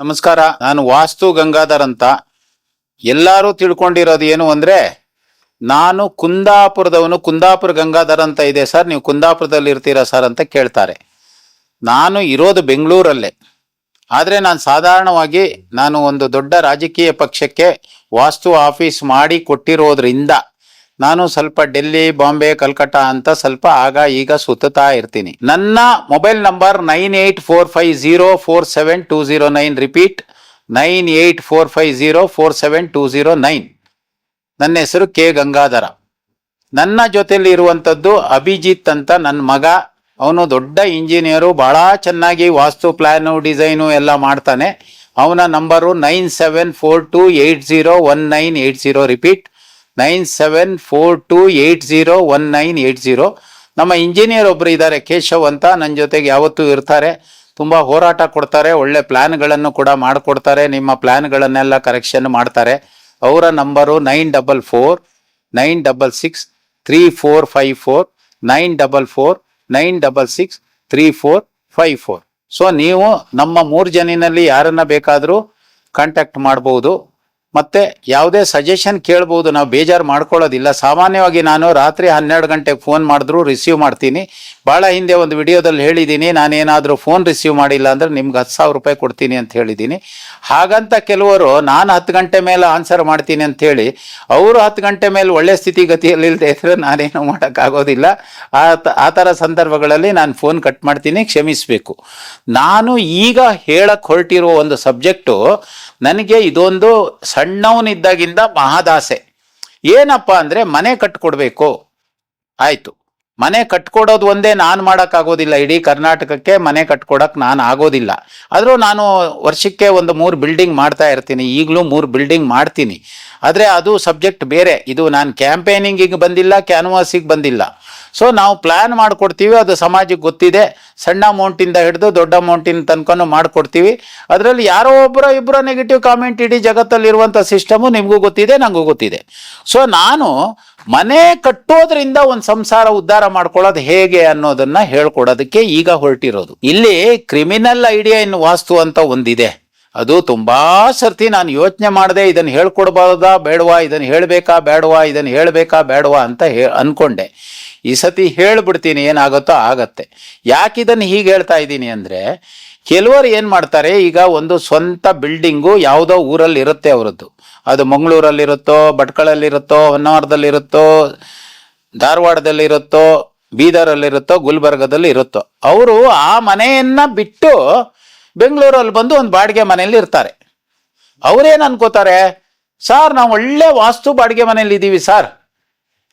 ನಮಸ್ಕಾರ. ನಾನು ವಾಸ್ತು ಗಂಗಾಧರ್ ಅಂತ ಎಲ್ಲರೂ ತಿಳ್ಕೊಂಡಿರೋದು ಏನು ಅಂದ್ರೆ, ನಾನು ಕುಂದಾಪುರದವನು ಕುಂದಾಪುರ ಗಂಗಾಧರ್ ಅಂತ ಇದೆ ಸರ್, ನೀವು ಕುಂದಾಪುರದಲ್ಲಿ ಇರ್ತೀರಾ ಸರ್ ಅಂತ ಕೇಳ್ತಾರೆ. ನಾನು ಇರೋದು ಬೆಂಗಳೂರಲ್ಲೇ. ಆದರೆ ನಾನು ಸಾಧಾರಣವಾಗಿ ನಾನು ಒಂದು ದೊಡ್ಡ ರಾಜಕೀಯ ಪಕ್ಷಕ್ಕೆ ವಾಸ್ತು ಆಫೀಸ್ ಮಾಡಿ ಕೊಟ್ಟಿರೋದ್ರಿಂದ ನಾನು ಸ್ವಲ್ಪ ಡೆಲ್ಲಿ, ಬಾಂಬೆ ಕಲ್ಕಟ್ಟಾ ಅಂತ ಸ್ವಲ್ಪ ಆಗ ಈಗ ಸುತ್ತಾ ಇರ್ತೀನಿ. ನನ್ನ mobile number nine eight four five zero four seven two zero nine. Repeat, nine eight four five zero four seven two zero nine. ನನ್ನ ಹೆಸರು ಕೆ ಗಂಗಾಧರ. ನನ್ನ ಜೊತೆಯಲ್ಲಿ ಇರುವಂಥದ್ದು ಅಭಿಜಿತ್ ಅಂತ ನನ್ನ ಮಗ. ಅವನು ದೊಡ್ಡ ಇಂಜಿನಿಯರು ಭಾಳ ಚೆನ್ನಾಗಿ ವಾಸ್ತು ಪ್ಲ್ಯಾನು ಡಿಸೈನು ಎಲ್ಲ ಮಾಡ್ತಾನೆ. ಅವನ number nine seven four two eight zero one nine eight zero. Repeat nine seven four two eight zero one nine eight zero. ನಮ್ಮ ಇಂಜಿನಿಯರ್ ಒಬ್ಬರು ಇದ್ದಾರೆ, ಕೇಶವ್ ಅಂತ. ನನ್ನ ಜೊತೆಗೆ ಯಾವತ್ತೂ ಇರ್ತಾರೆ. ತುಂಬ ಹೋರಾಟ ಕೊಡ್ತಾರೆ, ಒಳ್ಳೆ ಪ್ಲ್ಯಾನ್ಗಳನ್ನು ಕೂಡ ಮಾಡಿಕೊಡ್ತಾರೆ. ನಿಮ್ಮ ಪ್ಲ್ಯಾನ್ಗಳನ್ನೆಲ್ಲ ಕರೆಕ್ಷನ್ ಮಾಡ್ತಾರೆ. ಅವರ number nine double four, nine double six, three four five four, nine double four, nine double six, three four five four. So ನೀವು ನಮ್ಮ ಮೂರು ಜನಿನಲ್ಲಿ ಯಾರನ್ನ ಬೇಕಾದರೂ ಕಾಂಟ್ಯಾಕ್ಟ್ ಮಾಡ್ಬೋದು. ಮತ್ತೆ ಯಾವುದೇ ಸಜೆಷನ್ ಕೇಳ್ಬೋದು, ನಾವು ಬೇಜಾರು ಮಾಡ್ಕೊಳ್ಳೋದಿಲ್ಲ. ಸಾಮಾನ್ಯವಾಗಿ ನಾನು ರಾತ್ರಿ ಹನ್ನೆರಡು ಗಂಟೆಗೆ ಫೋನ್ ಮಾಡಿದ್ರು ರಿಸೀವ್ ಮಾಡ್ತೀನಿ. ಭಾಳ ಹಿಂದೆ ಒಂದು ವಿಡಿಯೋದಲ್ಲಿ ಹೇಳಿದ್ದೀನಿ, ನಾನೇನಾದರೂ ಫೋನ್ ರಿಸೀವ್ ಮಾಡಿಲ್ಲ ಅಂದರೆ ನಿಮ್ಗೆ ಹತ್ತು ಸಾವಿರ ರೂಪಾಯಿ ಕೊಡ್ತೀನಿ ಅಂತ ಹೇಳಿದ್ದೀನಿ. ಹಾಗಂತ ಕೆಲವರು, ನಾನು ಹತ್ತು ಗಂಟೆ ಮೇಲೆ ಆನ್ಸರ್ ಮಾಡ್ತೀನಿ ಅಂತ ಹೇಳಿ, ಅವರು ಹತ್ತು ಗಂಟೆ ಮೇಲೆ ಒಳ್ಳೆ ಸ್ಥಿತಿಗತಿಯಲ್ಲಿ ಇದ್ದರೆ ನಾನೇನು ಮಾಡೋಕ್ಕಾಗೋದಿಲ್ಲ. ಆ ಆ ಥರ ಸಂದರ್ಭಗಳಲ್ಲಿ ನಾನು ಫೋನ್ ಕಟ್ ಮಾಡ್ತೀನಿ, ಕ್ಷಮಿಸಬೇಕು. ನಾನು ಈಗ ಹೇಳಕ್ಕೆ ಹೊರಟಿರೋ ಒಂದು ಸಬ್ಜೆಕ್ಟು ನನಗೆ ಇದೊಂದು ಸಣ್ಣವನಿದ್ದಾಗಿಂದ ಮಹಾದಾಸೆ. ಏನಪ್ಪ ಅಂದರೆ ಮನೆ ಕಟ್ಕೊಡ್ಬೇಕು. ಆಯಿತು. ಮನೆ ಕಟ್ಕೊಡೋದು ಒಂದೇ ನಾನು ಮಾಡೋಕ್ಕಾಗೋದಿಲ್ಲ. ಇಡೀ ಕರ್ನಾಟಕಕ್ಕೆ ಮನೆ ಕಟ್ಕೊಡಕ್ ನಾನು ಆಗೋದಿಲ್ಲ. ಆದರೂ ನಾನು ವರ್ಷಕ್ಕೆ ಒಂದು ಮೂರು ಬಿಲ್ಡಿಂಗ್ ಮಾಡ್ತಾ ಇರ್ತೀನಿ. ಈಗಲೂ ಮೂರು ಬಿಲ್ಡಿಂಗ್ ಮಾಡ್ತೀನಿ. ಆದರೆ ಅದು ಸಬ್ಜೆಕ್ಟ್ ಬೇರೆ. ಇದು ನಾನು ಕ್ಯಾಂಪೇನಿಂಗಿಗೆ ಬಂದಿಲ್ಲ ಕ್ಯಾನ್ವಾಸಿಗೆ ಬಂದಿಲ್ಲ. ಸೊ ನಾವು ಪ್ಲ್ಯಾನ್ ಮಾಡಿಕೊಡ್ತೀವಿ. ಅದು ಸಮಾಜಕ್ಕೆ ಗೊತ್ತಿದೆ. ಸಣ್ಣ ಅಮೌಂಟಿಂದ ಹಿಡಿದು ದೊಡ್ಡ ಅಮೌಂಟಿನ ತನಕನೂ ಮಾಡಿಕೊಡ್ತೀವಿ. ಅದರಲ್ಲಿ ಯಾರೋ ಒಬ್ಬರೋ ಇಬ್ಬರೋ ನೆಗೆಟಿವ್ ಕಾಮೆಂಟ್ ಇಡೀ ಜಗತ್ತಲ್ಲಿರುವಂಥ ಸಿಸ್ಟಮು ನಿಮಗೂ ಗೊತ್ತಿದೆ ನನಗೂ ಗೊತ್ತಿದೆ. ಸೊ ನಾನು ಮನೆ ಕಟ್ಟೋದ್ರಿಂದ ಒಂದು ಸಂಸಾರ ಉದ್ಧಾರ ಮಾಡ್ಕೊಳ್ಳೋದು ಹೇಗೆ ಅನ್ನೋದನ್ನ ಹೇಳ್ಕೊಡೋದಕ್ಕೆ ಈಗ ಹೊರಟಿರೋದು. ಇಲ್ಲಿ ಕ್ರಿಮಿನಲ್ ಐಡಿಯಾ ಇನ್ ವಾಸ್ತು ಅಂತ ಒಂದಿದೆ. ಅದು ತುಂಬಾ ಸರ್ತಿ ನಾನು ಯೋಚನೆ ಮಾಡದೆ ಇದನ್ನು ಹೇಳ್ಕೊಡ್ಬಾರ್ದಾ, ಬೇಡವಾ ಇದನ್ನು ಹೇಳಬೇಕಾ ಬೇಡವಾ ಇದನ್ನು ಹೇಳಬೇಕಾ ಬೇಡವಾ ಅಂತ ಹೇ, ಅನ್ಕೊಂಡೆ. ಈ ಸತಿ ಹೇಳ್ಬಿಡ್ತೀನಿ, ಏನಾಗುತ್ತೋ ಆಗತ್ತೆ. ಯಾಕೆ ಇದನ್ನು ಹೀಗೆ ಹೇಳ್ತಾ ಇದ್ದೀನಿ ಅಂದರೆ, ಕೆಲವರು ಏನು ಮಾಡ್ತಾರೆ, ಈಗ ಒಂದು ಸ್ವಂತ ಬಿಲ್ಡಿಂಗು ಯಾವುದೋ ಊರಲ್ಲಿ ಇರುತ್ತೆ ಅವರದ್ದು. ಅದು ಮಂಗಳೂರಲ್ಲಿರುತ್ತೋ, ಭಟ್ಕಳಲ್ಲಿರುತ್ತೋ ಹೊನ್ನಾವರದಲ್ಲಿರುತ್ತೋ ಧಾರವಾಡದಲ್ಲಿರುತ್ತೋ, ಬೀದರಲ್ಲಿರುತ್ತೋ ಗುಲ್ಬರ್ಗದಲ್ಲಿ ಇರುತ್ತೋ ಅವರು ಆ ಮನೆಯನ್ನ ಬಿಟ್ಟು ಬೆಂಗಳೂರಲ್ಲಿ ಬಂದು ಒಂದು ಬಾಡಿಗೆ ಮನೆಯಲ್ಲಿ ಇರ್ತಾರೆ. ಅವರೇನು ಅನ್ಕೋತಾರೆ? ಸಾರ್, ನಾವು ಒಳ್ಳೆ ವಾಸ್ತು ಬಾಡಿಗೆ ಮನೆಯಲ್ಲಿ ಇದ್ದೀವಿ ಸರ್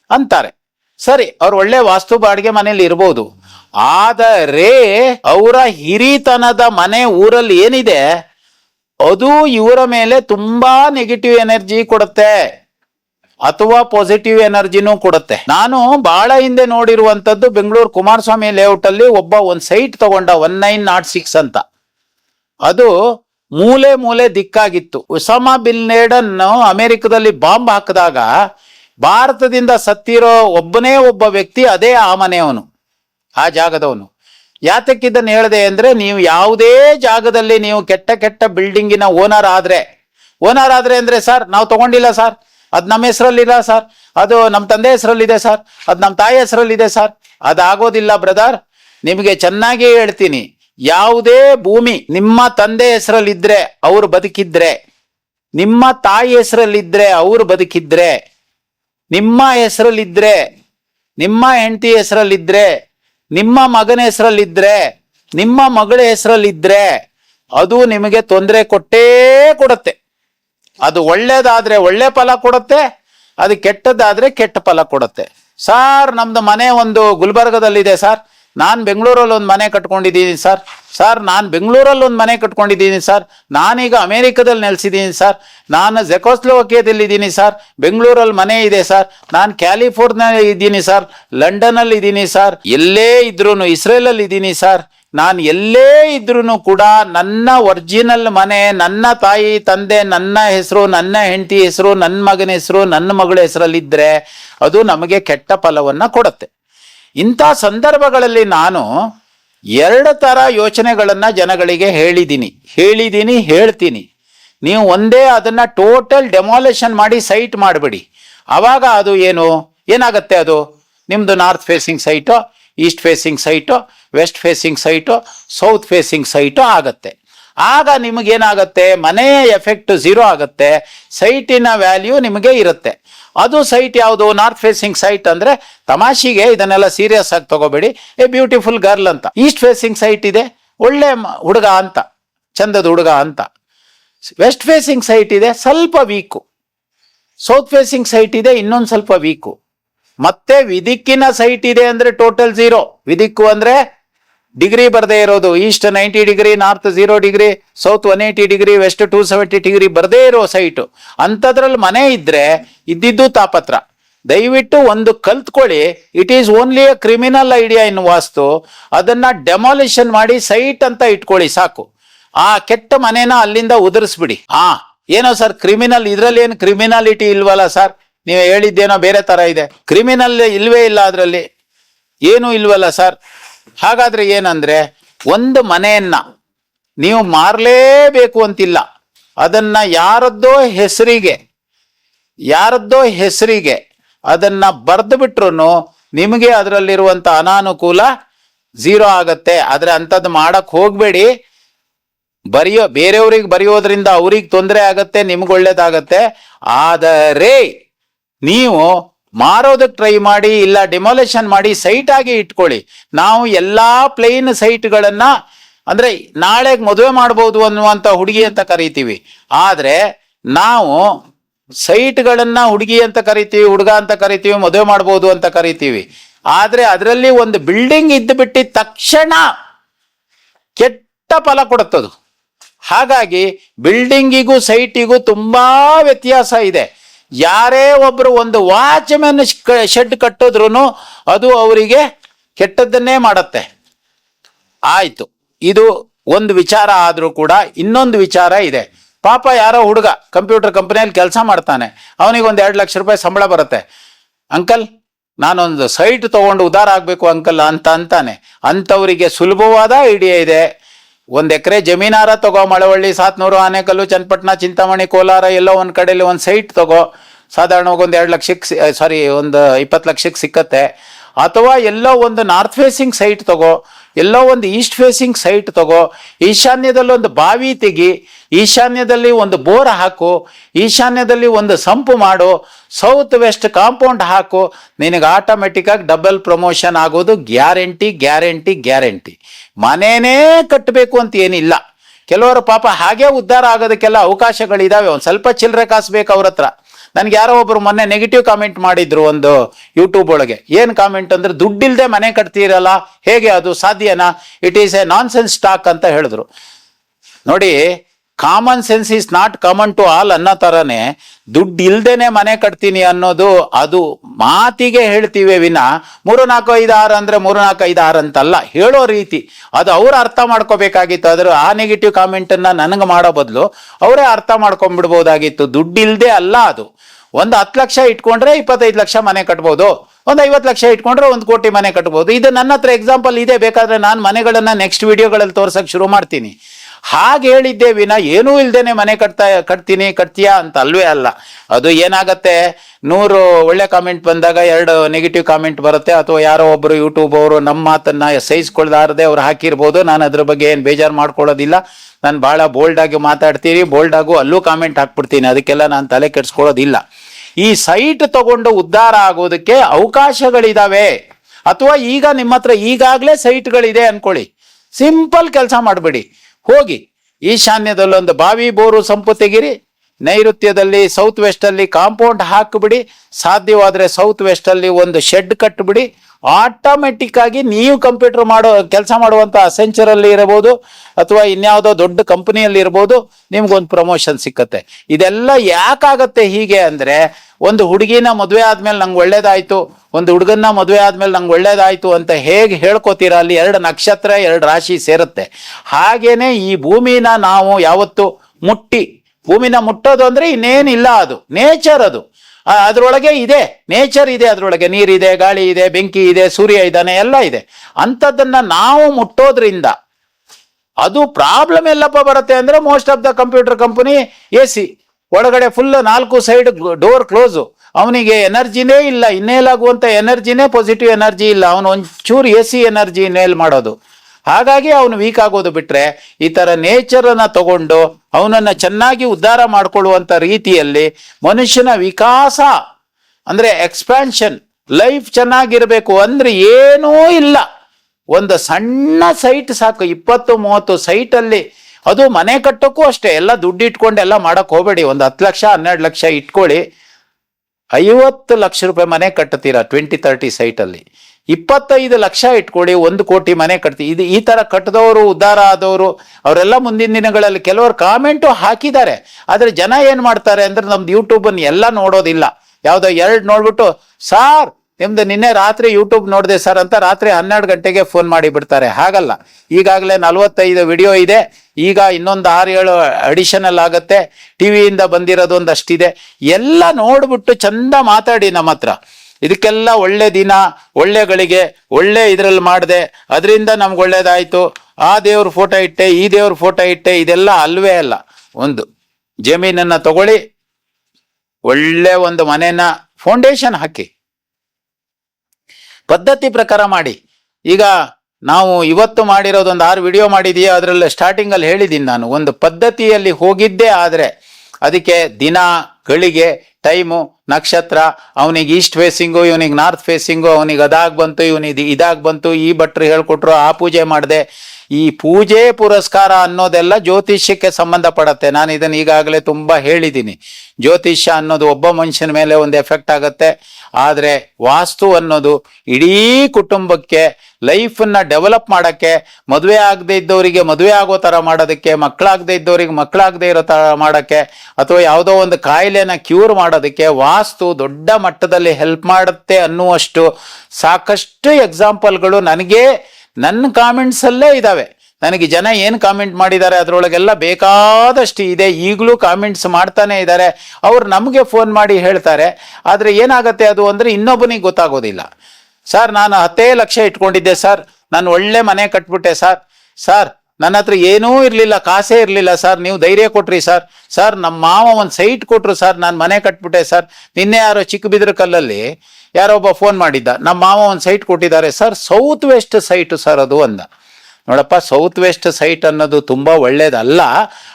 ಅಂತಾರೆ. ಸರಿ, ಅವ್ರು ಒಳ್ಳೆ ವಾಸ್ತು ಬಾಡಿಗೆ ಮನೆಯಲ್ಲಿ ಇರ್ಬೋದು. ಆದರೆ, ಅವರ ಹಿರಿತನದ ಮನೆ ಊರಲ್ಲಿ ಏನಿದೆ? ಅದು ಇವರ ಮೇಲೆ ತುಂಬಾ ನೆಗೆಟಿವ್ ಎನರ್ಜಿ ಕೊಡುತ್ತೆ ಅಥವಾ ಪಾಸಿಟಿವ್ ಎನರ್ಜಿನೂ ಕೊಡುತ್ತೆ. ನಾನು ಬಹಳ ಹಿಂದೆ ನೋಡಿರುವಂತದ್ದು ಬೆಂಗಳೂರು ಕುಮಾರಸ್ವಾಮಿ ಲೇಔಟ್ ಅಲ್ಲಿ ಒಬ್ಬ ಒಂದು ಸೈಟ್ ತಗೊಂಡ ಒನ್ ನೈನ್ ನಾಟ್ ಸಿಕ್ಸ್ ಅಂತ. ಅದು ಮೂಲೆ ಮೂಲೆ ದಿಕ್ಕಾಗಿತ್ತು. ಉಸಾಮಾ ಬಿನ್ ಲೇಡನ್ ಅಮೆರಿಕದಲ್ಲಿ ಬಾಂಬ್ ಹಾಕಿದಾಗ ಭಾರತದಿಂದ ಸತ್ತಿರೋ ಒಬ್ಬನೇ ಒಬ್ಬ ವ್ಯಕ್ತಿ ಅದೇ ಆ ಮನೆಯವನು, ಆ ಜಾಗದವನು. ಯಾತಕ್ಕೆ ಇದನ್ನು ಹೇಳಿದೆ ಅಂದ್ರೆ ನೀವು ಯಾವುದೇ ಜಾಗದಲ್ಲಿ ನೀವು ಕೆಟ್ಟ ಕೆಟ್ಟ ಬಿಲ್ಡಿಂಗಿನ ಓನರ್ ಆದ್ರೆ ಓನರ್ ಆದ್ರೆ ಅಂದ್ರೆ ಸರ್ ನಾವು ತಗೊಂಡಿಲ್ಲ ಸರ್ ಅದು ನಮ್ಮ ಹೆಸರಲ್ಲಿಲ್ಲ ಸರ್ ಅದು ನಮ್ಮ ತಂದೆ ಹೆಸರಲ್ಲಿದೆ ಸರ್ ಅದು ನಮ್ಮ ತಾಯಿ ಹೆಸರಲ್ಲಿದೆ ಸರ್ ಅದಾಗೋದಿಲ್ಲ ಬ್ರದರ್ ನಿಮಗೆ ಚೆನ್ನಾಗಿ ಹೇಳ್ತೀನಿ. ಯಾವುದೇ ಭೂಮಿ ನಿಮ್ಮ ತಂದೆ ಹೆಸರಲ್ಲಿದ್ರೆ ಅವ್ರು ಬದುಕಿದ್ರೆ, ನಿಮ್ಮ ತಾಯಿ ಹೆಸರಲ್ಲಿದ್ರೆ ಅವ್ರು ಬದುಕಿದ್ರೆ, ನಿಮ್ಮ ಹೆಸರಲ್ಲಿದ್ರೆ, ನಿಮ್ಮ ಹೆಂಡತಿ ಹೆಸರಲ್ಲಿದ್ರೆ ನಿಮ್ಮ ಮಗನ ಹೆಸರಲ್ಲಿದ್ರೆ, ನಿಮ್ಮ ಮಗಳ ಹೆಸರಲ್ಲಿದ್ರೆ ಅದು ನಿಮಗೆ ತೊಂದರೆ ಕೊಟ್ಟೇ ಕೊಡುತ್ತೆ. ಅದು ಒಳ್ಳೇದಾದ್ರೆ ಒಳ್ಳೆ ಫಲ ಕೊಡುತ್ತೆ, ಅದು ಕೆಟ್ಟದ್ದಾದ್ರೆ ಕೆಟ್ಟ ಫಲ ಕೊಡುತ್ತೆ. ಸಾರ್, ನಮ್ದು ಮನೆ ಒಂದು ಗುಲ್ಬರ್ಗದಲ್ಲಿದೆ ಸರ್. ನಾನು ಬೆಂಗಳೂರಲ್ಲಿ ಒಂದು ಮನೆ ಕಟ್ಕೊಂಡಿದ್ದೀನಿ ಸರ್. ಸರ್, ನಾನು ಬೆಂಗಳೂರಲ್ಲಿ ಒಂದು ಮನೆ ಕಟ್ಕೊಂಡಿದ್ದೀನಿ ಸರ್. ನಾನೀಗ ಅಮೇರಿಕದಲ್ಲಿ ನೆಲೆಸಿದ್ದೀನಿ ಸರ್. ನಾನು ಜೆಕೋಸ್ಲೋವಾಕಿಯಾದಲ್ಲಿ ಇದ್ದೀನಿ ಸರ್. ಬೆಂಗಳೂರಲ್ಲಿ ಮನೆ ಇದೆ ಸರ್. ನಾನು ಕ್ಯಾಲಿಫೋರ್ನಿಯಲ್ಲಿ ಇದ್ದೀನಿ ಸರ್. ಲಂಡನಲ್ಲಿ ಇದ್ದೀನಿ ಸರ್. ಎಲ್ಲೇ ಇದ್ರೂ ಇಸ್ರೇಲಲ್ಲಿ ಇದ್ದೀನಿ ಸರ್. ನಾನು ಎಲ್ಲೇ ಇದ್ರೂ ಕೂಡ ನನ್ನ ಒರಿಜಿನಲ್ ಮನೆ, ನನ್ನ ತಾಯಿ, ತಂದೆ, ನನ್ನ ಹೆಸರು, ನನ್ನ ಹೆಂಡತಿ ಹೆಸರು ನನ್ನ ಮಗನ ಹೆಸರು, ನನ್ನ ಮಗಳ ಹೆಸರಲ್ಲಿದ್ದರೆ ಅದು ನಮಗೆ ಕೆಟ್ಟ ಫಲವನ್ನು ಕೊಡುತ್ತೆ. ಇಂಥ ಸಂದರ್ಭಗಳಲ್ಲಿ ನಾನು ಎರಡು ಥರ ಯೋಚನೆಗಳನ್ನು ಜನಗಳಿಗೆ ಹೇಳಿದ್ದೀನಿ ಹೇಳಿದ್ದೀನಿ ಹೇಳ್ತೀನಿ. ನೀವು ಒಂದೇ ಅದನ್ನು ಟೋಟಲ್ ಡೆಮಾಲೇಷನ್ ಮಾಡಿ ಸೈಟ್ ಮಾಡಿಬಿಡಿ. ಆವಾಗ ಅದು ಏನು? ಏನಾಗತ್ತೆ ಅದು? ನಿಮ್ಮದು north facing ಸೈಟೋ east facing site west facing site south facing site ಆಗತ್ತೆ. ಆಗ ನಿಮಗೇನಾಗತ್ತೆ? ಮನೆಯ ಎಫೆಕ್ಟ್ ಝೀರೋ ಆಗುತ್ತೆ. ಸೈಟಿನ ವ್ಯಾಲ್ಯೂ ನಿಮಗೆ ಇರುತ್ತೆ. ಅದು ಸೈಟ್ ಯಾವುದು? ನಾರ್ತ್ ಫೇಸಿಂಗ್ ಸೈಟ್ ಅಂದ್ರೆ ತಮಾಷೆಗೆ ಇದನ್ನೆಲ್ಲ ಸೀರಿಯಸ್ ಆಗಿ ತಗೋಬೇಡಿ. ಎ ಬ್ಯೂಟಿಫುಲ್ ಗರ್ಲ್ ಅಂತ. ಈಸ್ಟ್ ಫೇಸಿಂಗ್ ಸೈಟ್ ಇದೆ. ಒಳ್ಳೆ ಹುಡುಗ ಅಂತ. ಚಂದದ ಹುಡುಗ ಅಂತ. ವೆಸ್ಟ್ ಫೇಸಿಂಗ್ ಸೈಟ್ ಇದೆ, ಸ್ವಲ್ಪ ವೀಕು ಸೌತ್ ಫೇಸಿಂಗ್ ಸೈಟ್ ಇದೆ, ಇನ್ನೊಂದು ಸ್ವಲ್ಪ ವೀಕು ಮತ್ತೆ ವಿದಿಕ್ಕಿನ ಸೈಟ್ ಇದೆ ಅಂದ್ರೆ ಟೋಟಲ್ ಝೀರೋ ವಿದಿಕ್ಕು ಅಂದ್ರೆ ಡಿಗ್ರಿ ಬರದೇ ಇರೋದು, east ninety degree, north zero degree, south one eighty degree, west two seventy degree ಬರದೇ ಇರೋ ಸೈಟು. ಅಂಥದ್ರಲ್ಲಿ ಮನೆ ಇದ್ರೆ ಇದ್ದಿದ್ದು ತಾಪತ್ರ. ದಯವಿಟ್ಟು ಒಂದು ಕಲ್ತ್ಕೊಳ್ಳಿ. It is only a criminal idea in vastu ಅದನ್ನ ಡೆಮಾಲಿಷನ್ ಮಾಡಿ ಸೈಟ್ ಅಂತ ಇಟ್ಕೊಳ್ಳಿ ಸಾಕು. ಆ ಕೆಟ್ಟ ಮನೇನ ಅಲ್ಲಿಂದ ಉದುರಿಸ್ಬಿಡಿ. ಹಾ, ಏನೋ ಸರ್ ಕ್ರಿಮಿನಲ್ ಇದ್ರಲ್ಲಿ ಏನು ಕ್ರಿಮಿನಾಲಿಟಿ ಇಲ್ವಲ್ಲ ಸರ್? ನೀವು ಹೇಳಿದ್ದೇನೋ ಬೇರೆ ತರ ಇದೆ. ಕ್ರಿಮಿನಲ್ ಇಲ್ವೇ ಇಲ್ಲ ಅದರಲ್ಲಿ. ಏನೂ ಇಲ್ವಲ್ಲ ಸರ್? ಹಾಗಾದ್ರೆ ಏನಂದ್ರೆ ಒಂದು ಮನೆಯನ್ನ ನೀವು ಮಾರಲೇಬೇಕು ಅಂತಿಲ್ಲ. ಅದನ್ನ ಯಾರದ್ದೋ ಹೆಸರಿಗೆ ಯಾರದ್ದೋ ಹೆಸರಿಗೆ ಅದನ್ನ ಬರೆದು ಬಿಟ್ರು ನಿಮಗೆ ಅದರಲ್ಲಿರುವಂತ ಅನಾನುಕೂಲ ಝೀರೋ ಆಗತ್ತೆ. ಆದ್ರೆ ಅಂಥದ್ದು ಮಾಡಕ್ ಹೋಗ್ಬೇಡಿ. ಬರೆಯೋ, ಬೇರೆಯವ್ರಿಗೆ ಬರೆಯೋದ್ರಿಂದ ಅವ್ರಿಗೆ ತೊಂದರೆ ಆಗತ್ತೆ, ನಿಮ್ಗೆ ಒಳ್ಳೇದಾಗತ್ತೆ. ಆದರೆ ನೀವು ಮಾರೋದಕ್ಕೆ ಟ್ರೈ ಮಾಡಿ ಇಲ್ಲ ಡಿಮಾಲೇಷನ್ ಮಾಡಿ ಸೈಟ್ ಆಗಿ ಇಟ್ಕೊಳ್ಳಿ. ನಾವು ಎಲ್ಲಾ ಪ್ಲೇನ್ ಸೈಟ್ಗಳನ್ನ ಅಂದ್ರೆ ನಾಳೆ ಮದುವೆ ಮಾಡ್ಬೋದು ಅನ್ನುವಂತ ಹುಡುಗಿ ಅಂತ ಕರಿತೀವಿ. ಆದ್ರೆ ನಾವು ಸೈಟ್ಗಳನ್ನ ಹುಡುಗಿ ಅಂತ ಕರಿತೀವಿ, ಹುಡುಗ ಅಂತ ಕರಿತೀವಿ, ಮದುವೆ ಮಾಡ್ಬೋದು ಅಂತ ಕರಿತೀವಿ. ಆದ್ರೆ ಅದರಲ್ಲಿ ಒಂದು ಬಿಲ್ಡಿಂಗ್ ಇದ್ದು ಬಿಟ್ಟಿದ ತಕ್ಷಣ ಕೆಟ್ಟ ಫಲ ಕೊಡುತ್ತದು. ಹಾಗಾಗಿ ಬಿಲ್ಡಿಂಗಿಗೂ ಸೈಟಿಗೂ ತುಂಬಾ ವ್ಯತ್ಯಾಸ ಇದೆ. ಯಾರೇ ಒಬ್ರು ಒಂದು ವಾಚ್ಮೆನ್ ಶೆಡ್ ಕಟ್ಟಿದ್ರು ಅದು ಅವರಿಗೆ ಕೆಟ್ಟದ್ದನ್ನೇ ಮಾಡುತ್ತೆ. ಆಯಿತು. ಇದು ಒಂದು ವಿಚಾರ ಆದರೂ ಕೂಡ ಇನ್ನೊಂದು ವಿಚಾರ ಇದೆ. ಪಾಪ ಯಾರೋ ಹುಡುಗ ಕಂಪ್ಯೂಟರ್ ಕಂಪನಿಯಲ್ಲಿ ಕೆಲಸ ಮಾಡ್ತಾನೆ. ಅವನಿಗೆ ಒಂದು ಎರಡು ಲಕ್ಷ ರೂಪಾಯಿ ಸಂಬಳ ಬರುತ್ತೆ. ಅಂಕಲ್, ನಾನೊಂದು ಸೈಟ್ ತಗೊಂಡು ಉದಾರ ಆಗಬೇಕು ಅಂಕಲ್ ಅಂತ ಅಂತಾನೆ. ಅಂಥವರಿಗೆ ಸುಲಭವಾದ ಐಡಿಯಾ ಇದೆ. ಒಂದ್ ಎಕರೆ ಜಮೀನಾರ ತಗೋ, ಮಳವಳ್ಳಿ, ಸಾತ್ನೂರು, ಆನೆಕಲ್ಲು, ಚನ್ನಪಟ್ಟಣ, ಚಿಂತಾಮಣಿ, ಕೋಲಾರ, ಎಲ್ಲೋ ಒಂದ್ ಕಡೆಯಲ್ಲಿ ಒಂದು ಸೈಟ್ ತಗೋ. ಸಾಧಾರಣವಾಗಿ ಒಂದ್ ಎರಡು ಲಕ್ಷಕ್ಕೆ ಸಾರಿ ಒಂದು ಇಪ್ಪತ್ತು ಲಕ್ಷಕ್ಕೆ ಸಿಕ್ಕತ್ತೆ. ಅಥವಾ ಎಲ್ಲೋ ಒಂದು ನಾರ್ತ್ ಫೇಸಿಂಗ್ ಸೈಟ್ ತಗೋ, ಎಲ್ಲೋ ಒಂದು ಈಸ್ಟ್ ಫೇಸಿಂಗ್ ಸೈಟ್ ತಗೋ, ಈಶಾನ್ಯದಲ್ಲಿ ಒಂದು ಬಾವಿ ತೆಗಿ, ಈಶಾನ್ಯದಲ್ಲಿ ಒಂದು ಬೋರ್ ಹಾಕು, ಈಶಾನ್ಯದಲ್ಲಿ ಒಂದು ಸಂಪು ಮಾಡು ಸೌತ್ ವೆಸ್ಟ್ ಕಾಂಪೌಂಡ್ ಹಾಕು, ನಿನಗೆ ಆಟೋಮೆಟಿಕ್ ಆಗಿ ಡಬಲ್ ಪ್ರಮೋಷನ್ ಆಗೋದು ಗ್ಯಾರಂಟಿ ಗ್ಯಾರಂಟಿ ಗ್ಯಾರಂಟಿ ಮನೇನೇ ಕಟ್ಟಬೇಕು ಅಂತ ಏನಿಲ್ಲ. ಕೆಲವರು ಪಾಪ ಹಾಗೆ ಉದ್ಧಾರ ಆಗೋದಕ್ಕೆಲ್ಲ ಅವಕಾಶಗಳಿದ್ದಾವೆ ಒಂದು ಸ್ವಲ್ಪ ಚಿಲ್ಲರೆ ಕಾಸು ಬೇಕು ಅವ್ರ ಹತ್ರ. ನನ್ಗೆ ಯಾರೋ ಒಬ್ರು ಮೊನ್ನೆ ನೆಗೆಟಿವ್ ಕಾಮೆಂಟ್ ಮಾಡಿದ್ರು ಒಂದು ಯೂಟ್ಯೂಬ್ ಒಳಗೆ. ಏನ್ ಕಾಮೆಂಟ್ ಅಂದ್ರೆ, ದುಡ್ಡಿಲ್ದೆ ಮನೆ ಕಟ್ತೀರಲ್ಲ, ಹೇಗೆ ಅದು ಸಾಧ್ಯನಾ? It is a nonsense stock ಅಂತ ಹೇಳಿದ್ರು. ನೋಡಿ common sense is not common to all ಅನ್ನೋ ತರನೇ ದುಡ್ಡು ಇಲ್ದೇನೆ ಮನೆ ಕಟ್ತೀನಿ ಅನ್ನೋದು ಅದು ಮಾತಿಗೆ ಹೇಳ್ತೀವಿ ವಿನ, ಮೂರು ನಾಲ್ಕು ಐದು ಆರು ಅಂದ್ರೆ ಮೂರು ನಾಲ್ಕು ಐದು ಆರು ಅಂತಲ್ಲ, ಹೇಳೋ ರೀತಿ. ಅದು ಅವ್ರು ಅರ್ಥ ಮಾಡ್ಕೋಬೇಕಾಗಿತ್ತು, ಆದರೂ ಆ ನೆಗೆಟಿವ್ ಕಾಮೆಂಟ್ ಅನ್ನ ನನಗೆ ಮಾಡೋ ಬದಲು ಅವರೇ ಅರ್ಥ ಮಾಡ್ಕೊಂಡ್ಬಿಡ್ಬೋದಾಗಿತ್ತು. ದುಡ್ಡು ಅಲ್ಲ ಅದು. ಒಂದು ಹತ್ತು ಲಕ್ಷ ಇಟ್ಕೊಂಡ್ರೆ ಇಪ್ಪತ್ತೈದು ಲಕ್ಷ ಮನೆ ಕಟ್ಬೋದು, ಒಂದು ಐವತ್ತು ಲಕ್ಷ ಇಟ್ಕೊಂಡ್ರೆ ಒಂದು ಕೋಟಿ ಮನೆ ಕಟ್ಬೋದು. ಇದು ನನ್ನ ಹತ್ರ ಎಕ್ಸಾಂಪಲ್ ಇದೆ, ಬೇಕಾದ್ರೆ ನಾನು ಮನೆಗಳನ್ನ ನೆಕ್ಸ್ಟ್ ವಿಡಿಯೋಗಳಲ್ಲಿ ತೋರ್ಸಕ್ ಶುರು ಮಾಡ್ತೀನಿ. ಹಾಗೆ ಹೇಳಿದ್ದೆ ವಿನ, ಏನೂ ಇಲ್ದೇನೆ ಮನೆ ಕಟ್ತಾ, ಕಟ್ತೀನಿ, ಕಟ್ತೀಯಾ ಅಂತ ಅಲ್ವೇ ಅಲ್ಲ. ಅದು ಏನಾಗತ್ತೆ, ನೂರು ಒಳ್ಳೆ ಕಾಮೆಂಟ್ ಬಂದಾಗ ಎರಡು ನೆಗೆಟಿವ್ ಕಾಮೆಂಟ್ ಬರುತ್ತೆ, ಅಥವಾ ಯಾರೋ ಒಬ್ರು ಯೂಟ್ಯೂಬ್ ಅವರು ನಮ್ಮ ಮಾತನ್ನ ಸಹಿಸ್ಕೊಳ್ದಾರದೆ ಅವ್ರು ಹಾಕಿರ್ಬೋದು. ನಾನು ಅದ್ರ ಬಗ್ಗೆ ಏನು ಬೇಜಾರು ಮಾಡ್ಕೊಳ್ಳೋದಿಲ್ಲ. ನಾನು ಬೋಲ್ಡ್ ಆಗಿ ಮಾತಾಡ್ತೀನಿ ಬೋಲ್ಡ್ ಆಗು ಅಲ್ಲೂ ಕಾಮೆಂಟ್ ಹಾಕ್ಬಿಡ್ತೀನಿ. ಅದಕ್ಕೆಲ್ಲ ನಾನು ತಲೆ ಕೆಡ್ಸ್ಕೊಳ್ಳೋದಿಲ್ಲ. ಈ ಸೈಟ್ ತಗೊಂಡು ಉದ್ಧಾರ ಆಗೋದಕ್ಕೆ ಅವಕಾಶಗಳಿದಾವೆ. ಅಥವಾ ಈಗ ನಿಮ್ಮ ಹತ್ರ ಈಗಾಗಲೇ ಸೈಟ್ಗಳಿದೆ ಅನ್ಕೊಳ್ಳಿ. ಸಿಂಪಲ್ ಕೆಲಸ ಮಾಡಬೇಡಿ. ಹೋಗಿ. ಈಶಾನ್ಯದಲ್ಲೊಂದು ಬಾವಿ ಬೋರು ಸಂಪು ತೆಗಿರಿ. ನೈಋತ್ಯದಲ್ಲಿ ಸೌತ್ ವೆಸ್ಟ್ ಅಲ್ಲಿ ಕಾಂಪೌಂಡ್ ಹಾಕಿಬಿಡಿ. ಸಾಧ್ಯವಾದ್ರೆ ಸೌತ್ ವೆಸ್ಟ್ ಅಲ್ಲಿ ಒಂದು ಶೆಡ್ ಕಟ್ಟಿಬಿಡಿ ಆಟೋಮೆಟಿಕ್ ಆಗಿ ನೀವು ಕಂಪ್ಯೂಟರ್ ಮಾಡೋ, ಕೆಲಸ ಮಾಡುವಂತ ಅಸೆಂಚರ್ ಅಲ್ಲಿ ಇರಬಹುದು, ಅಥವಾ ಇನ್ಯಾವುದೋ ದೊಡ್ಡ ಕಂಪನಿಯಲ್ಲಿ ಇರ್ಬೋದು ನಿಮ್ಗೊಂದು ಪ್ರಮೋಷನ್ ಸಿಕ್ಕತ್ತೆ. ಇದೆಲ್ಲ ಯಾಕಾಗತ್ತೆ ಹೀಗೆ ಅಂದ್ರೆ, ಒಂದು ಹುಡುಗಿನ ಮದುವೆ ಆದ್ಮೇಲೆ ನಂಗೆ ಒಳ್ಳೇದಾಯ್ತು, ಒಂದು ಹುಡುಗನ್ನ ಮದುವೆ ಆದ್ಮೇಲೆ ನಂಗೆ ಒಳ್ಳೇದಾಯ್ತು ಅಂತ ಹೇಗೆ ಹೇಳ್ಕೊತೀರಾ, ಅಲ್ಲಿ ಎರಡು ನಕ್ಷತ್ರ, ಎರಡು ರಾಶಿ ಸೇರುತ್ತೆ. ಹಾಗೇನೆ ಈ ಭೂಮಿನ ನಾವು ಯಾವತ್ತು ಮುಟ್ಟಿ, ಭೂಮಿನ ಮುಟ್ಟೋದು ಅಂದ್ರೆ ಇನ್ನೇನಿಲ್ಲ ಅದು ನೇಚರ್ ಅದು. ಅದ್ರೊಳಗೆ ಇದೆ. ನೇಚರ್ ಇದೆ ಅದರೊಳಗೆ. ನೀರಿದೆ, ಗಾಳಿ ಇದೆ, ಬೆಂಕಿ ಇದೆ, ಸೂರ್ಯ ಇದ್ದಾನೆ, ಎಲ್ಲ ಇದೆ. ಅಂಥದ್ದನ್ನು ನಾವು ಮುಟ್ಟೋದ್ರಿಂದ ಅದು ಪ್ರಾಬ್ಲಮ್ ಎಲ್ಲಪ್ಪ ಬರುತ್ತೆ ಅಂದ್ರೆ most of the computer company A C ಒಳಗಡೆ ಫುಲ್ ನಾಲ್ಕು ಸೈಡ್ ಡೋರ್ ಕ್ಲೋಸು ಅವನಿಗೆ ಎನರ್ಜಿನೇ ಇಲ್ಲ. ಇನ್ನೇಲಾಗುವಂಥ ಎನರ್ಜಿನೇ ಪಾಸಿಟಿವ್ ಎನರ್ಜಿ ಇಲ್ಲ. ಅವನು ಒಂಚೂರು ಎ ಸಿ ಎನರ್ಜಿ ಇನ್ನೇಲ್ ಮಾಡೋದು. ಹಾಗಾಗಿ ಅವನು ವೀಕ್ ಆಗೋದು ಬಿಟ್ರೆ ಈ ತರ ನೇಚರನ್ನ ತಗೊಂಡು ಅವನನ್ನ ಚೆನ್ನಾಗಿ ಉದ್ಧಾರ ಮಾಡಿಕೊಳ್ಳುವಂತ ರೀತಿಯಲ್ಲಿ ಮನುಷ್ಯನ ವಿಕಾಸ, ಅಂದ್ರೆ ಎಕ್ಸ್ಪ್ಯಾನ್ಷನ್ ಲೈಫ್ ಚೆನ್ನಾಗಿರಬೇಕು ಅಂದ್ರೆ ಏನೂ ಇಲ್ಲ. ಒಂದು ಸಣ್ಣ ಸೈಟ್ ಸಾಕು, ಇಪ್ಪತ್ತು, ಮೂವತ್ತು ಸೈಟಲ್ಲಿ ಅದು ಮನೆ ಕಟ್ಟೋಕ್ಕೂ ಅಷ್ಟೇ, ಎಲ್ಲ ದುಡ್ಡು ಇಟ್ಕೊಂಡು ಎಲ್ಲ ಮಾಡಕ್ ಹೋಗ್ಬೇಡಿ. ಒಂದು ಹತ್ತು ಲಕ್ಷ, ಹನ್ನೆರಡು ಲಕ್ಷ ಇಟ್ಕೊಳ್ಳಿ. ಐವತ್ತು ಲಕ್ಷ ರೂಪಾಯಿ ಮನೆ ಕಟ್ಟುತ್ತೀರಾ ಟ್ವೆಂಟಿ ತರ್ಟಿ ಸೈಟಲ್ಲಿ ಇಪ್ಪತ್ತೈದು ಲಕ್ಷ ಇಟ್ಕೊಳ್ಳಿ ಒಂದು ಕೋಟಿ ಮನೆ ಕಟ್ತಿ. ಇದು ಈ ತರ ಕಟ್ಟಿದವರು ಉದ್ಧಾರ ಆದವರು, ಅವರೆಲ್ಲ ಮುಂದಿನ ದಿನಗಳಲ್ಲಿ ಕೆಲವರು ಕಾಮೆಂಟು ಹಾಕಿದ್ದಾರೆ. ಆದ್ರೆ ಜನ ಏನ್ ಮಾಡ್ತಾರೆ ಅಂದ್ರೆ ನಮ್ದು ಯೂಟ್ಯೂಬ್ ಅನ್ನು ಎಲ್ಲ ನೋಡೋದಿಲ್ಲ. ಯಾವ್ದೋ ಎರಡು ನೋಡ್ಬಿಟ್ಟು, ಸಾರ್, ನಿಮ್ದು ನಿನ್ನೆ ರಾತ್ರಿ ಯೂಟ್ಯೂಬ್ ನೋಡಿದೆ ಸರ್ ಅಂತ ರಾತ್ರಿ ಹನ್ನೆರಡು ಗಂಟೆಗೆ ಫೋನ್ ಮಾಡಿ ಬಿಡ್ತಾರೆ. ಹಾಗಲ್ಲ. ಈಗಾಗಲೇ ನಲವತ್ತೈದು ವಿಡಿಯೋ ಇದೆ. ಈಗ ಇನ್ನೊಂದು ಆರು ಏಳು ಅಡಿಷನಲ್ ಆಗುತ್ತೆ. ಟಿವಿಯಿಂದ ಬಂದಿರೋದು ಒಂದಷ್ಟಿದೆ. ಎಲ್ಲ ನೋಡ್ಬಿಟ್ಟು ಚಂದ ಮಾತಾಡಿ ನಮ್ಮ ಹತ್ರ ಇದಕ್ಕೆಲ್ಲ ಒಳ್ಳೆ ದಿನ, ಒಳ್ಳೆ ಗಳಿಗೆ, ಒಳ್ಳೆ ಇದರಲ್ಲಿ ಮಾಡಿದೆ. ಅದರಿಂದ ನಮ್ಗೆ ಒಳ್ಳೇದಾಯ್ತು. ಆ ದೇವ್ರ ಫೋಟೋ ಇಟ್ಟೆ, ಈ ದೇವ್ರ ಫೋಟೋ ಇಟ್ಟೆ, ಇದೆಲ್ಲ ಅಲ್ವೇ ಅಲ್ಲ. ಒಂದು ಜಮೀನನ್ನು ತಗೊಳ್ಳಿ, ಒಳ್ಳೆ ಒಂದು ಮನೆನ ಫೌಂಡೇಶನ್ ಹಾಕಿ. ಪದ್ಧತಿ ಪ್ರಕಾರ ಮಾಡಿ. ಈಗ ನಾವು ಇವತ್ತು ಮಾಡಿರೋದೊಂದು ಆರು ವಿಡಿಯೋ ಮಾಡಿದೀಯ? ಅದರಲ್ಲಿ ಸ್ಟಾರ್ಟಿಂಗ್ ಅಲ್ಲಿ ಹೇಳಿದ್ದೀನಿ ನಾನು. ಒಂದು ಪದ್ಧತಿಯಲ್ಲಿ ಹೋಗಿದ್ದೇ ಆದ್ರೆ, ಅದಕ್ಕೆ ದಿನ, ಗಳಿಗೆ ಟೈಮು ನಕ್ಷತ್ರ, ಅವನಿಗೆ ಈಸ್ಟ್ ಫೇಸಿಂಗು ಇವನಿಗೆ ನಾರ್ತ್ ಫೇಸಿಂಗು ಅವನಿಗೆ ಅದಾಗ್ ಬಂತು, ಇವನಿಗೆ ಇದಾಗ್ ಬಂತು, ಈ ಭಟ್ರು ಹೇಳ್ಕೊಟ್ರು, ಆ ಪೂಜೆ ಮಾಡಿದೆ. ಈ ಪೂಜೆ ಪುರಸ್ಕಾರ ಅನ್ನೋದೆಲ್ಲ ಜ್ಯೋತಿಷ್ಯಕ್ಕೆ ಸಂಬಂಧಪಡತ್ತೆ. ನಾನು ಇದನ್ನು ಈಗಾಗಲೇ ತುಂಬಾ ಹೇಳಿದ್ದೀನಿ. ಜ್ಯೋತಿಷ್ಯ ಅನ್ನೋದು ಒಬ್ಬ ಮನುಷ್ಯನ ಮೇಲೆ ಒಂದು ಎಫೆಕ್ಟ್ ಆಗುತ್ತೆ. ಆದರೆ ವಾಸ್ತು ಅನ್ನೋದು ಇಡೀ ಕುಟುಂಬಕ್ಕೆ ಲೈಫನ್ನ ಡೆವಲಪ್ ಮಾಡಕ್ಕೆ, ಮದುವೆ ಆಗದೆ ಇದ್ದವರಿಗೆ ಮದುವೆ ಆಗೋ ಥರ ಮಾಡೋದಕ್ಕೆ, ಮಕ್ಕಳಾಗದೆ ಇದ್ದವರಿಗೆ ಮಕ್ಕಳಾಗದೆ ಇರೋ ಥರ ಮಾಡೋಕ್ಕೆ, ಅಥವಾ ಯಾವುದೋ ಒಂದು ಕಾಯಿಲೆನ ಕ್ಯೂರ್ ಮಾಡೋದಕ್ಕೆ ವಾಸ್ತು ದೊಡ್ಡ ಮಟ್ಟದಲ್ಲಿ ಹೆಲ್ಪ್ ಮಾಡುತ್ತೆ ಅನ್ನುವಷ್ಟು ಸಾಕಷ್ಟು ಎಕ್ಸಾಂಪಲ್ಗಳು ನನಗೆ ನನ್ನ ಕಾಮೆಂಟ್ಸ್ ಅಲ್ಲೇ ಇದಾವೆ. ನನಗೆ ಜನ ಏನು ಕಾಮೆಂಟ್ ಮಾಡಿದ್ದಾರೆ, ಅದರೊಳಗೆಲ್ಲ ಬೇಕಾದಷ್ಟು ಇದೆ. ಈಗಲೂ ಕಾಮೆಂಟ್ಸ್ ಮಾಡ್ತಾನೆ ಇದ್ದಾರೆ. ಅವ್ರು ನಮಗೆ ಫೋನ್ ಮಾಡಿ ಹೇಳ್ತಾರೆ. ಆದರೆ ಏನಾಗುತ್ತೆ ಅದು ಅಂದರೆ ಇನ್ನೊಬ್ಬನಿಗೆ ಗೊತ್ತಾಗೋದಿಲ್ಲ. ಸರ್, ನಾನು ಹತ್ತೇ ಲಕ್ಷ ಇಟ್ಕೊಂಡಿದ್ದೆ, ಸರ್. ನಾನು ಒಳ್ಳೆ ಮನೆ ಕಟ್ಬಿಟ್ಟೆ, ಸರ್. ಸರ್ ನನ್ನ ಹತ್ರ ಏನೂ ಇರಲಿಲ್ಲ, ಕಾಸೇ ಇರಲಿಲ್ಲ ಸರ್. ನೀವು ಧೈರ್ಯ ಕೊಟ್ರಿ ಸರ್. ಸರ್, ನಮ್ಮ ಮಾವ ಒಂದು ಸೈಟ್ ಕೊಟ್ಟರು ಸರ್. ನಾನು ಮನೆ ಕಟ್ಬಿಟ್ಟೆ ಸರ್. ನಿನ್ನೆ ಯಾರೋ ಚಿಕ್ಕಬಿದ್ರ ಕಲ್ಲಲ್ಲಿ ಯಾರೋ ಒಬ್ಬ ಫೋನ್ ಮಾಡಿದ್ದ. ನಮ್ಮ ಮಾವ ಒಂದು ಸೈಟ್ ಕೊಟ್ಟಿದ್ದಾರೆ sir. South west site sir ಅದು ಅಂದ. ನೋಡಪ್ಪ ಸೌತ್ ವೆಸ್ಟ್ ಸೈಟ್ ಅನ್ನೋದು ತುಂಬ ಒಳ್ಳೇದಲ್ಲ.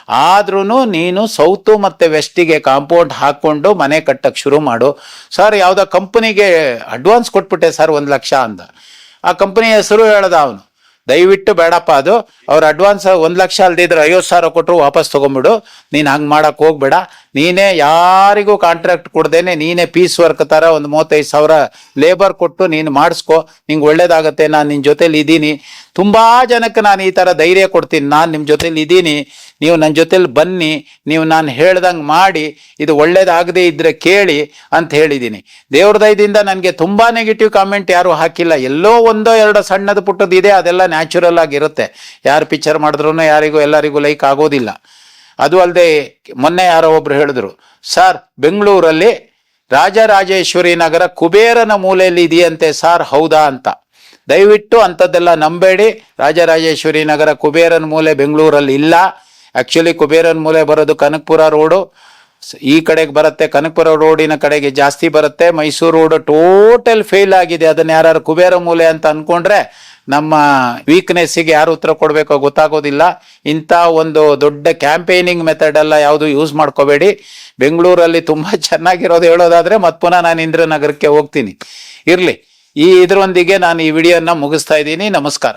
ಆದ್ರೂ ನೀನು ಸೌತು ಮತ್ತು ವೆಸ್ಟಿಗೆ ಕಾಂಪೌಂಡ್ ಹಾಕ್ಕೊಂಡು ಮನೆ ಕಟ್ಟಕ್ಕೆ ಶುರು ಮಾಡು. ಸರ್, ಯಾವುದೋ ಕಂಪನಿಗೆ ಅಡ್ವಾನ್ಸ್ ಕೊಟ್ಬಿಟ್ಟೆ ಸರ್ ಒಂದು ಲಕ್ಷ ಅಂದ. ಆ ಕಂಪನಿ ಹೆಸರು ಹೇಳ್ದ ಅವನು. ದಯವಿಟ್ಟು ಬೇಡಪ್ಪ ಅದು. ಅವ್ರ ಅಡ್ವಾನ್ಸ್ ಒಂದು ಲಕ್ಷ ಅಲ್ದಿದ್ರೆ ಐವತ್ತು ಸಾವಿರ ಕೊಟ್ಟರು ವಾಪಸ್ ತೊಗೊಂಬಿಡು. ನೀನು ಹಂಗೆ ಮಾಡೋಕೆ ಹೋಗ್ಬೇಡ. ನೀನೇ ಯಾರಿಗೂ ಕಾಂಟ್ರಾಕ್ಟ್ ಕೊಡ್ದೇನೆ ನೀನೇ ಪೀಸ್ ವರ್ಕ್ ಥರ ಒಂದು ಮೂವತ್ತೈದು ಸಾವಿರ ಲೇಬರ್ ಕೊಟ್ಟು ನೀನು ಮಾಡಿಸ್ಕೊ. ನಿಂಗೆ ಒಳ್ಳೇದಾಗತ್ತೆ, ನಾನು ನಿಮ್ಮ ಜೊತೇಲಿ ಇದ್ದೀನಿ. ತುಂಬ ಜನಕ್ಕೆ ನಾನು ಈ ಥರ ಧೈರ್ಯ ಕೊಡ್ತೀನಿ. ನಾನು ನಿಮ್ಮ ಜೊತೇಲಿ ಇದ್ದೀನಿ. ನೀವು ನನ್ನ ಜೊತೇಲಿ ಬನ್ನಿ. ನೀವು ನಾನು ಹೇಳ್ದಂಗೆ ಮಾಡಿ. ಇದು ಒಳ್ಳೇದಾಗದೇ ಇದ್ರೆ ಕೇಳಿ ಅಂತ ಹೇಳಿದ್ದೀನಿ. ದೇವ್ರ ದಯದಿಂದ ನನಗೆ ತುಂಬ ನೆಗೆಟಿವ್ ಕಾಮೆಂಟ್ ಯಾರು ಹಾಕಿಲ್ಲ. ಎಲ್ಲೋ ಒಂದೋ ಎರಡೋ ಸಣ್ಣದು ಪುಟ್ಟದ್ದು ಇದೆ. ಅದೆಲ್ಲ ನ್ಯಾಚುರಲ್ ಆಗಿರುತ್ತೆ. ಯಾರು ಪಿಕ್ಚರ್ ಮಾಡಿದ್ರು ಯಾರಿಗೂ ಎಲ್ಲರಿಗೂ ಲೈಕ್ ಆಗೋದಿಲ್ಲ. ಅದು ಅಲ್ಲದೆ ಮೊನ್ನೆ ಯಾರೋ ಒಬ್ರು ಹೇಳಿದ್ರು, ಸರ್, ಬೆಂಗಳೂರಲ್ಲಿ ರಾಜರಾಜೇಶ್ವರಿ ನಗರ ಕುಬೇರನ ಮೂಲೆಯಲ್ಲಿ ಇದೆಯಂತೆ ಸರ್, ಹೌದಾ ಅಂತ. ದಯವಿಟ್ಟು ಅಂಥದ್ದೆಲ್ಲ ನಂಬೇಡಿ. ರಾಜರಾಜೇಶ್ವರಿ ನಗರ ಕುಬೇರನ ಮೂಲೆ ಬೆಂಗಳೂರಲ್ಲಿ ಇಲ್ಲ. ಆ್ಯಕ್ಚುಲಿ ಕುಬೇರನ ಮೂಲೆ ಬರೋದು ಕನಕಪುರ ರೋಡು. ಈ ಕಡೆಗೆ ಬರುತ್ತೆ ಕನಕಪುರ ರೋಡಿನ ಕಡೆಗೆ ಜಾಸ್ತಿ ಬರುತ್ತೆ. ಮೈಸೂರು ರೋಡ್ ಟೋಟಲ್ ಫೇಲ್ ಆಗಿದೆ. ಅದನ್ನ ಯಾರು ಕುಬೇರ ಮೂಲೆ ಅಂತ ಅನ್ಕೊಂಡ್ರೆ ನಮ್ಮ ವೀಕ್ನೆಸ್ಸಿಗೆ ಯಾರು ಉತ್ತರ ಕೊಡಬೇಕೋ ಗೊತ್ತಾಗೋದಿಲ್ಲ. ಇಂಥ ಒಂದು ದೊಡ್ಡ ಕ್ಯಾಂಪೇನಿಂಗ್ ಮೆಥಡ್ ಎಲ್ಲ ಯಾವುದು ಯೂಸ್ ಮಾಡ್ಕೋಬೇಡಿ. ಬೆಂಗಳೂರಲ್ಲಿ ತುಂಬ ಚೆನ್ನಾಗಿರೋದು ಹೇಳೋದಾದರೆ ಮತ್ತೆ ಪುನಃ ನಾನು ಇಂದ್ರನಗರಕ್ಕೆ ಹೋಗ್ತೀನಿ. ಇರಲಿ. ಈ ಇದರೊಂದಿಗೆ ನಾನು ಈ ವಿಡಿಯೋನ ಮುಗಿಸ್ತಾ ಇದ್ದೀನಿ. ನಮಸ್ಕಾರ.